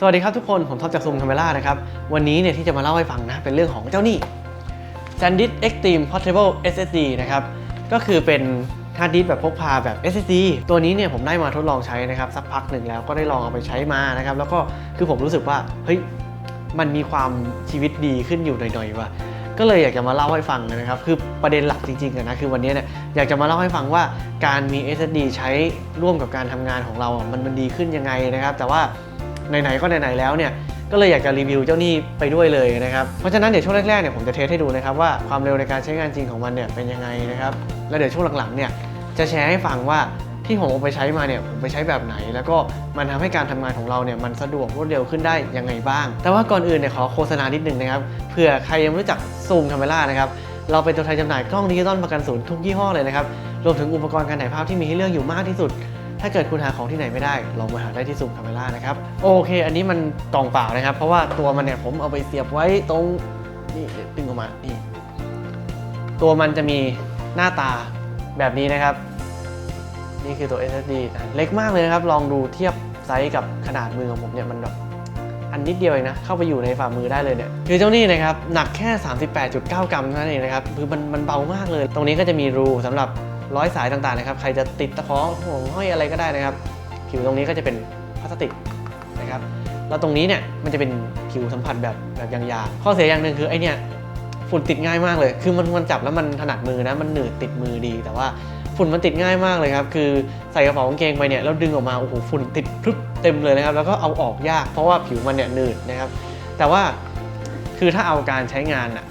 สวัสดีครับทุกคน ผมท็อปจากซูมคาเมล่านะครับ วันนี้เนี่ยที่จะมาเล่าให้ฟังนะ เป็นเรื่องของเจ้านี่ SanDisk Extreme Portable SSD นะครับ ก็คือเป็นฮาร์ดดิสแบบพกพาแบบ SSD ตัวนี้เนี่ยผมได้มาทดลองใช้นะครับ สักพักหนึ่งแล้วก็ได้ลองเอาไปใช้มานะครับ แล้วก็คือผมรู้สึกว่า เฮ้ย มันมีความชีวิตดีขึ้นอยู่หน่อยๆว่ะก็เลยอยากจะมาเล่าให้ฟังนะครับ คือประเด็นหลักจริงๆนะคือวันนี้เนี่ยอยากจะมาเล่าให้ฟังว่าการมี SSD ใช้ร่วมกับการทำงานของเราอะมันมันดีขึ้นยังไงนะครับ แต่ว่า ไหนๆก็ไหนๆแล้วเนี่ยก็เลยอยากจะรีวิวเจ้านี่ไปด้วยเลยนะครับเพราะฉะนั้นเดี๋ยวช่วงแรกๆเนี่ยผมจะเทสให้ดูนะครับว่าความเร็วในการใช้งานจริงของมันเนี่ยเป็นยังไงนะครับแล้วเดี๋ยวช่วงหลังๆเนี่ยจะแชร์ให้ฟังว่าที่ผมเอาไปใช้มาเนี่ยผมไปใช้แบบไหน แล้วก็มันทำให้การทำงานของเราเนี่ยมันสะดวกรวดเร็วขึ้นได้ยังไงบ้าง แต่ว่าก่อนอื่นเนี่ยขอโฆษณานิดนึงนะครับเผื่อใครยังไม่รู้จักซูมคาเมล่านะครับเราเป็นตัวแทนจำหน่ายกล้องดิจิตอลประกันศูนย์ทุกยี่ห้อเลยนะครับรวมถึงอุปกรณ์การถ่ายภาพที่มีให้เลือกอยู่มากที่สุด ถ้าเกิดคุณหาของที่ไหนไม่ได้ ลองมาหาได้ที่ซูมคาเมล่านะครับ โอเค อันนี้มันกล่องเปล่านะครับ เพราะว่าตัวมันเนี่ยผมเอาไปเสียบไว้ตรงนี่ดึงออกมานี่ตัวมันจะมีหน้าตาแบบนี้นะครับ นี่คือตัว SSD นะเล็กมากเลยนะครับ ลองดูเทียบไซส์กับขนาดมือของผมเนี่ยมันแบบอันนิดเดียวเองนะ เข้าไปอยู่ในฝ่ามือได้เลยเนี่ย คือเจ้านี่นะครับ หนักแค่ 38.9 กรัมเท่านั้นเองนะครับ คือมันมันเบามากเลย ตรงนี้ก็จะมีรูสำหรับ ร้อยสายต่างๆนะครับ ใครจะติดตะขอห่วงห้อยอะไรก็ได้นะครับ ผิวตรงนี้ก็จะเป็นพลาสติกนะครับ แล้วตรงนี้เนี่ยมันจะเป็นผิวสัมผัสแบบแบบยางๆข้อเสียอย่างหนึ่งคือไอเนี่ยฝุ่นติดง่ายมากเลย คือมันมันจับแล้วมันถนัดมือนะ มันหนืดติดมือดี แต่ว่าฝุ่นมันติดง่ายมากเลยครับ คือใส่กระเป๋ากางเกงไปเนี่ยแล้วดึงออกมา โอ้โห ฝุ่นติดพรึบเต็มเลยนะครับ แล้วก็เอาออกยาก เพราะว่าผิวมันเนี่ยหนืดนะครับ แต่ว่าคือถ้าเอาการใช้งานอะ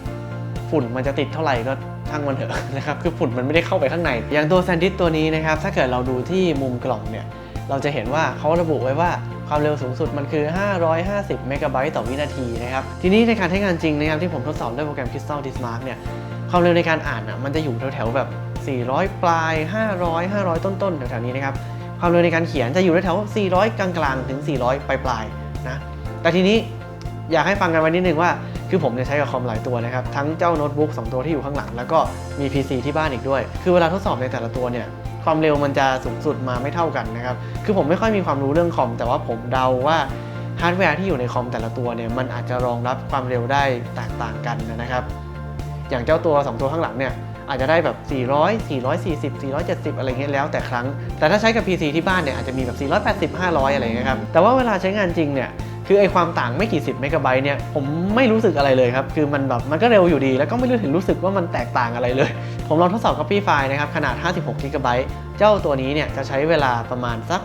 ฝุ่นมันจะติดเท่าไหร่ก็ ช่างมันเถอะนะครับคือฝุ่นมันไม่ได้เข้าไปข้างใน อย่างตัวแซนดิสตัวนี้นะครับถ้าเกิดเราดูที่มุมกล่องเนี่ยเราจะเห็นว่าเขาระบุไว้ว่าความเร็วสูงสุดมันคือ 550 เมกะไบต์ต่อวินาทีนะครับ ทีนี้ในการใช้งานจริงนะครับที่ผมทดสอบด้วยโปรแกรม Crystal Dismark เนี่ย ความเร็วในการอ่านอะมันจะอยู่แถวๆแบบ 400 ปลาย 500 500 ต้นๆแถวๆนี้นะครับ ความเร็วในการเขียนจะอยู่แถวๆ400 กลางๆ ถึง 400 ปลายๆนะ แต่ทีนี้อยากให้ฟังกันไว้นิดนึงว่า คือผมเนี่ยใช้กับคอมหลายตัวนะครับ ทั้งเจ้าโน้ตบุ๊ก2ตัวที่อยู่ข้างหลัง แล้วก็มี PC ที่บ้านอีกด้วย คือเวลาทดสอบในแต่ละตัวเนี่ยความเร็วมันจะสูงสุดมาไม่เท่ากันนะครับ คือผมไม่ค่อยมีความรู้เรื่องคอม แต่ว่าผมเดาว่าฮาร์ดแวร์ที่อยู่ในคอมแต่ละตัวเนี่ยมันอาจจะรองรับความเร็วได้แตกต่างกันนะครับ อย่างเจ้าตัว 2 ตัวข้างหลังเนี่ยอาจจะได้แบบ 400 440 470 อะไรเงี้ยแล้วแต่ครั้ง แต่ถ้าใช้กับ PC ที่บ้านเนี่ยอาจจะมีแบบ 480 500 อะไรเงี้ยครับ แต่ว่าเวลาใช้งานจริงเนี่ย คือไอความต่างไม่กี่สิบเมกะไบต์เนี่ยผมไม่รู้สึกอะไรเลยครับ คือมันแบบมันก็เร็วอยู่ดี แล้วก็ไม่รู้ถึงรู้สึกว่ามันแตกต่างอะไรเลย ผมลองทดสอบ Copy ไฟล์นะครับขนาด 56 g b เจ้าตัวนี้เนี่ยจะใช้เวลาประมาณสัก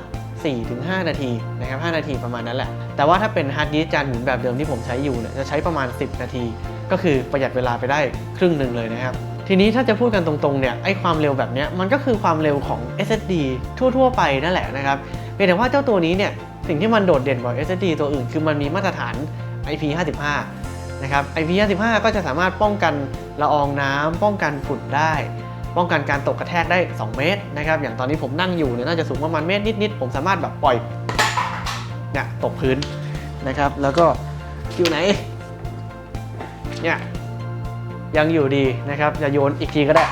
4-5 นาทีนะครับ 5 นาทีประมาณนั้นแหละ แต่ว่าถ้าเป็นฮาร์ดดิสก์จานหมุนแบบเดิมที่ผมใช้อยู่เนี่ยจะใช้ประมาณ 10 นาที ก็คือประหยัดเวลาไปได้ครึ่งหนึ่งเลยนะครับทีนี้ถ้าจะพูดกันตรงๆเนี่ยไอความเร็วแบบเนี้ยมันก็คือความเร็วของ SSD ทั่ว ๆ ไปนั่นแหละนะครับเพียงแต่ว่าเจ้าตัวนี้เนี่ย สิ่งที่มันโดดเด่นกว่า SSD ตัวอื่น คือมันมีมาตรฐาน IP55 นะครับ IP55 ก็จะสามารถป้องกันละอองน้ำป้องกันฝุ่นได้ ป้องกันการตกกระแทกได้ 2 เมตรนะครับ อย่างตอนนี้ผมนั่งอยู่เนี่ยน่าจะสูงประมาณเมตรนิดๆผมสามารถแบบปล่อยเนี่ยตกพื้นนะครับ แล้วก็อยู่ไหนเนี่ยยังอยู่ดีนะครับ จะโยนอีกทีก็ได้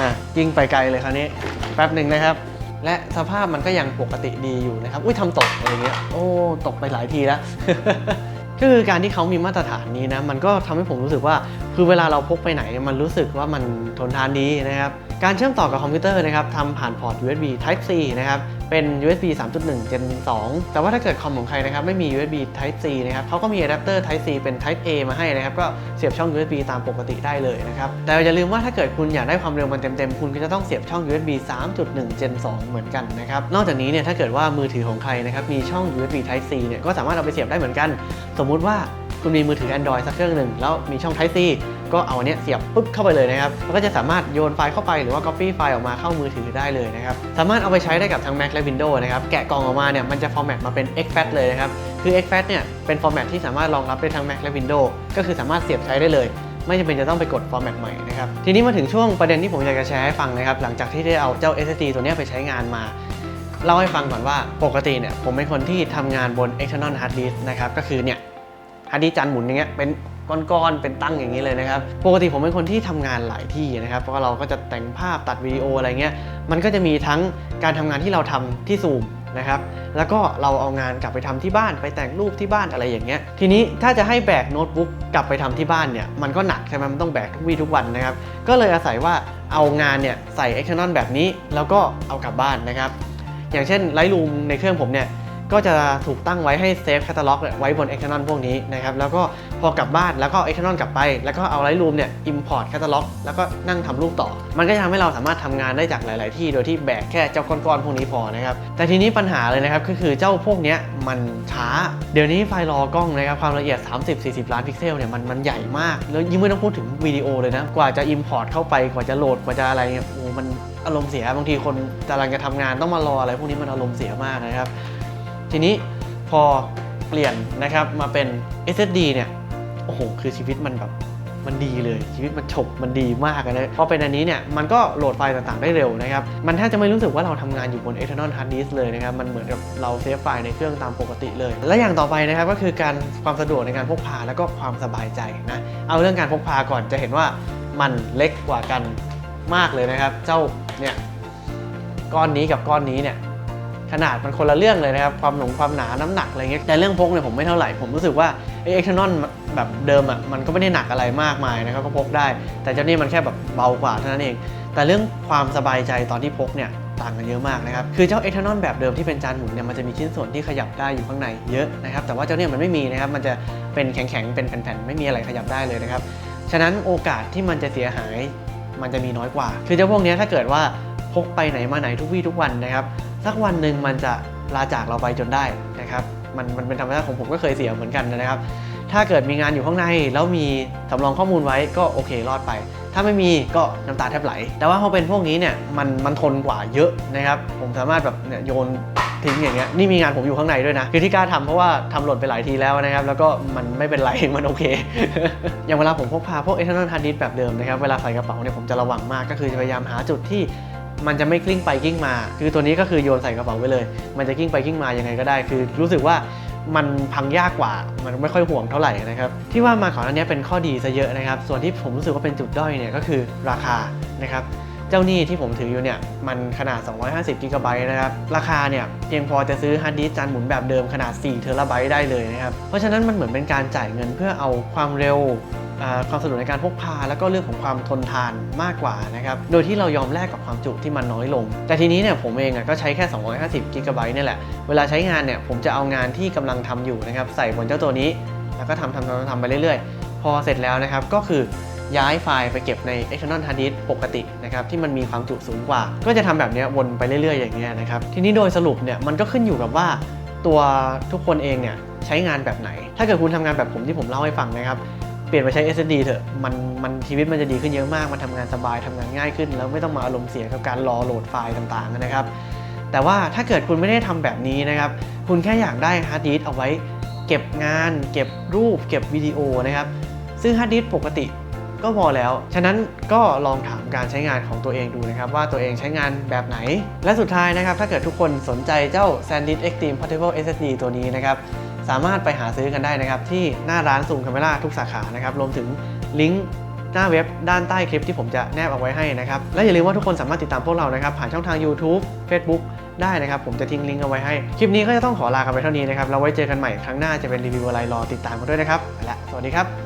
นะยิ่งไปไกลเลยคราวนี้แป๊บหนึ่งนะครับ และสภาพมันก็ยังปกติดีอยู่นะครับ อุ้ยทำตกอะไรเงี้ย โอ้ ตกไปหลายทีแล้ว ก็คือการที่เขามีมาตรฐานนี้นะ มันก็ทำให้ผมรู้สึกว่า คือเวลาเราพกไปไหน มันรู้สึกว่ามันทนทานดีนะครับ การเชื่อมต่อกับคอมพิวเตอร์นะครับทำผ่านพอร์ต USB Type C นะครับเป็น USB 3.1 Gen 2 แต่ว่าถ้าเกิดคอมของใครนะครับไม่มี USB Type C นะครับเขาก็มีอะแดปเตอร์ Type C เป็น Type A มาให้นะครับ ก็เสียบช่อง USB ตามปกติได้เลยนะครับ แต่อย่าลืมว่าถ้าเกิดคุณอยากได้ความเร็วมันเต็มๆ คุณก็จะต้องเสียบช่อง USB 3.1 Gen 2 เหมือนกันนะครับ นอกจากนี้เนี่ยถ้าเกิดว่ามือถือของใครนะครับมีช่อง USB Type C เนี่ยก็สามารถเอาไปเสียบได้เหมือนกัน สมมุติว่าคุณมีมือถือ Android สักเครื่องหนึ่งแล้วมีช่อง Type C ก็เอาอันเนี้ยเสียบปุ๊บเข้าไปเลยนะครับแล้วก็จะสามารถโยนไฟล์เข้าไปหรือว่า Copy ไฟล์ออกมาเข้ามือถือได้เลยนะครับสามารถเอาไปใช้ได้กับทั้ง Mac และ Windows นะครับแกะกล่องออกมาเนี่ยมันจะฟอร์แมตมาเป็น XFAT เลยนะครับคือ XFAT เนี่ยเป็นฟอร์แมตที่สามารถรองรับได้ทั้ง Mac และ Windows ก็คือสามารถเสียบใช้ได้เลยไม่จำเป็นจะต้องไปกดฟอร์แมตใหม่นะครับ ทีนี้มาถึงช่วงประเด็นที่ผมอยากจะแชร์ให้ฟังนะครับ หลังจากที่ได้เอาเจ้า SSD ตัวเนี้ยไปใช้งานมา เล่าให้ฟังก่อนว่าปกติเนี่ยผมเป็นคนที่ทำงานบน external hard disk นะครับ ก็คือเนี่ยฮาร์ดดิสก์จานหมุนอย่างเงี้ยเป็น ก้อนๆเป็นตั้งอย่างนี้เลยนะครับปกติผมเป็นคนที่ทำงานหลายที่นะครับเพราะเราก็จะแต่งภาพตัดวิดีโออะไรเงี้ยมันก็จะมีทั้งการทำงานที่เราทำที่ซูมนะครับแล้วก็เราเอางานกลับไปทำที่บ้านไปแต่งรูปที่บ้านอะไรอย่างเงี้ยทีนี้ถ้าจะให้แบกโน้ตบุ๊กกลับไปทำที่บ้านเนี่ยมันก็หนักใช่ไหมมันต้องแบกทุกวี่ทุกวันนะครับก็เลยอาศัยว่าเอางานเนี่ยใส่ external แบบนี้ แล้วก็เอากลับบ้านนะครับอย่างเช่น Lightroom ในเครื่องผมเนี่ย ก็จะถูกตั้งไว้ให้เซฟแคตตาล็อกไว้บน external พวกนี้นะครับ แล้วก็พอกลับบ้านแล้วก็เอา external กลับไป แล้วก็เอา Lightroom เนี่ย import แคตตาล็อกแล้วก็นั่งทำรูปต่อ มันก็จะทำให้เราสามารถทำงานได้จากหลาย ๆ ที่ โดยที่แบกแค่เจ้าก้อนๆพวกนี้พอนะครับ แต่ทีนี้ปัญหาเลยนะครับก็คือเจ้าพวกนี้มันช้า เดี๋ยวนี้ไฟล์รอกล้องนะครับความละเอียด 30-40 ล้านพิกเซลเนี่ยมันมันใหญ่มาก แล้วยิ่งไม่ต้องพูดถึงวิดีโอเลยนะกว่าจะ import เข้าไปกว่าจะโหลดกว่าจะอะไรเนี่ยโอ้มันอารมณ์เสียบางทีคนกำลังจะทำงานต้องมารออะไรพวกนี้มันอารมณ์เสียมากนะครับ ทีนี้พอเปลี่ยนนะครับมาเป็น SSD เนี่ยโอ้โหคือชีวิตมันแบบมันดีเลยชีวิตมันฉบมันดีมากเลยนะพอเป็นอันนี้เนี่ยมันก็โหลดไฟล์ต่างๆได้เร็วนะครับ มันแทบจะไม่รู้สึกว่าเราทำงานอยู่บน external hard disk เลยนะครับ มันเหมือนกับเราเซฟไฟล์ในเครื่องตามปกติเลย และอย่างต่อไปนะครับก็คือการความสะดวกในการพกพาแล้วก็ความสบายใจนะเอาเรื่องการพกพาก่อนจะเห็นว่ามันเล็กกว่ากันมากเลยนะครับ เจ้าเนี่ยก้อนนี้กับก้อนนี้เนี่ย ขนาดมันคนละเรื่องเลยนะครับ ความหนงความหนาน้ำหนักอะไรเงี้ยแต่เรื่องพกเนี่ยผมไม่เท่าไหร่ ผมรู้สึกว่าไอเอ็กซ์นอนแบบเดิมอะมันก็ไม่ได้หนักอะไรมากมายนะครับก็พกได้ แต่เจ้านี่มันแค่แบบเบากว่าเท่านั้นเอง แต่เรื่องความสบายใจตอนที่พกเนี่ยต่างกันเยอะมากนะครับ คือเจ้าเอ็กซ์นอนแบบเดิมที่เป็นจานหมุนเนี่ยมันจะมีชิ้นส่วนที่ขยับได้อยู่ข้างในเยอะนะครับ แต่ว่าเจ้าเนี่ยมันไม่มีนะครับ มันจะเป็นแข็งๆ เป็นแผ่นๆ ไม่มีอะไรขยับได้เลยนะครับ ฉะนั้นโอกาสที่มันจะเสียหายมันจะมีน้อยกว่า คือเจ้าพวกนี้ถ้าเกิดว่าพกไปไหนมาไหนทุกวี่ทุกวันนะครับ สักวันหนึ่งมันจะลาจากเราไปจนได้นะครับ มันมันเป็นธรรมชาติของผมก็เคยเสียเหมือนกันนะครับ ถ้าเกิดมีงานอยู่ข้างในแล้วมีสำรองข้อมูลไว้ก็โอเครอดไป ถ้าไม่มีก็น้ำตาแทบไหล แต่ว่าพอเป็นพวกนี้เนี่ยมันมันทนกว่าเยอะนะครับ ผมสามารถแบบเนี่ยโยนทิ้งอย่างเงี้ยนี่มีงานผมอยู่ข้างในด้วยนะ คือที่กล้าทำเพราะว่าทำหล่นไปหลายทีแล้วนะครับ แล้วก็มันไม่เป็นไร มันโอเค อย่างเวลาผมพกพาพวก external hard disk แบบเดิมนะครับ เวลาใส่กระเป๋าเนี่ยผมจะระวังมากก็คือจะพยายามหาจุดที่ มันจะไม่กลิ้งไปกลิ้งมา คือตัวนี้ก็คือโยนใส่กระเป๋าไว้เลย มันจะกลิ้งไปกลิ้งมายังไงก็ได้ คือ รู้สึกว่ามันพังยากกว่า มันไม่ค่อยห่วงเท่าไหร่นะครับ ที่ว่ามาก่อนอันนี้เป็นข้อดีซะเยอะนะครับ ส่วนที่ผมรู้สึกว่าเป็นจุดด้อยเนี่ยก็คือราคานะครับ เจ้าหนี้ที่ผมถืออยู่เนี่ยมันขนาด 250กิกะไบต์นะครับ ราคาเนี่ยเพียงพอจะซื้อฮาร์ดดิสก์จานหมุนแบบเดิมขนาด4เทราไบต์ได้เลยนะครับ เพราะฉะนั้นมันเหมือนเป็นการจ่ายเงินเพื่อเอาความเร็ว ความสะดวกในการพกพา แล้วก็เรื่องของความทนทานมากกว่านะครับโดยที่เรายอมแลกกับความจุที่มันน้อยลง แต่ทีนี้เนี่ยผมเองก็ใช้แค่ 250กิกะไบต์นี่แหละเวลาใช้งานเนี่ยผมจะเอางานที่กำลังทำอยู่นะครับใส่บนเจ้าตัวนี้ แล้วก็ทำทำทำทำไปเรื่อยๆ พอเสร็จแล้วนะครับก็คือย้ายไฟล์ไปเก็บใน external hard disk ปกตินะครับที่มันมีความจุสูงกว่า ก็จะทำแบบนี้วนไปเรื่อยๆ อย่างเงี้ยนะครับทีนี้โดยสรุปเนี่ยมันก็ขึ้นอยู่กับว่าตัวทุกคนเองเนี่ยใช้งานแบบไหน ถ้าเกิดคุณทำงานแบบผมที่ผมเล่าให้ฟังนะครับ เปลี่ยนไปใช้ SSD เถอะ มันมันชีวิตมันจะดีขึ้นเยอะมาก มันทำงานสบายทำงานง่ายขึ้น แล้วไม่ต้องมาอารมณ์เสียกับการรอโหลดไฟล์ต่างๆนะครับ แต่ว่าถ้าเกิดคุณไม่ได้ทำแบบนี้นะครับ คุณแค่อยากได้ฮาร์ดดิสก์เอาไว้เก็บงาน เก็บรูป เก็บวิดีโอนะครับ ซึ่งฮาร์ดดิสก์ปกติก็พอแล้ว ฉะนั้นก็ลองถามการใช้งานของตัวเองดูนะครับ ว่าตัวเองใช้งานแบบไหน และสุดท้ายนะครับ ถ้าเกิดทุกคนสนใจเจ้า SanDisk Extreme Portable SSD ตัวนี้นะครับ สามารถไปหาซื้อกันได้นะครับ ที่หน้าร้านซูมคาเมล่าทุกสาขานะครับ รวมถึงลิงก์หน้าเว็บด้านใต้คลิปที่ผมจะแนบเอาไว้ให้นะครับ และอย่าลืมว่าทุกคนสามารถติดตามพวกเรานะครับ ผ่านช่องทาง YouTube Facebook ได้นะครับ ผมจะทิ้งลิงก์เอาไว้ให้ คลิปนี้ก็จะต้องขอลากันไปเท่านี้นะครับเราไว้เจอกันใหม่ครั้งหน้าจะเป็นรีวิวอะไรรอติดตามกันด้วยนะครับและสวัสดีครับ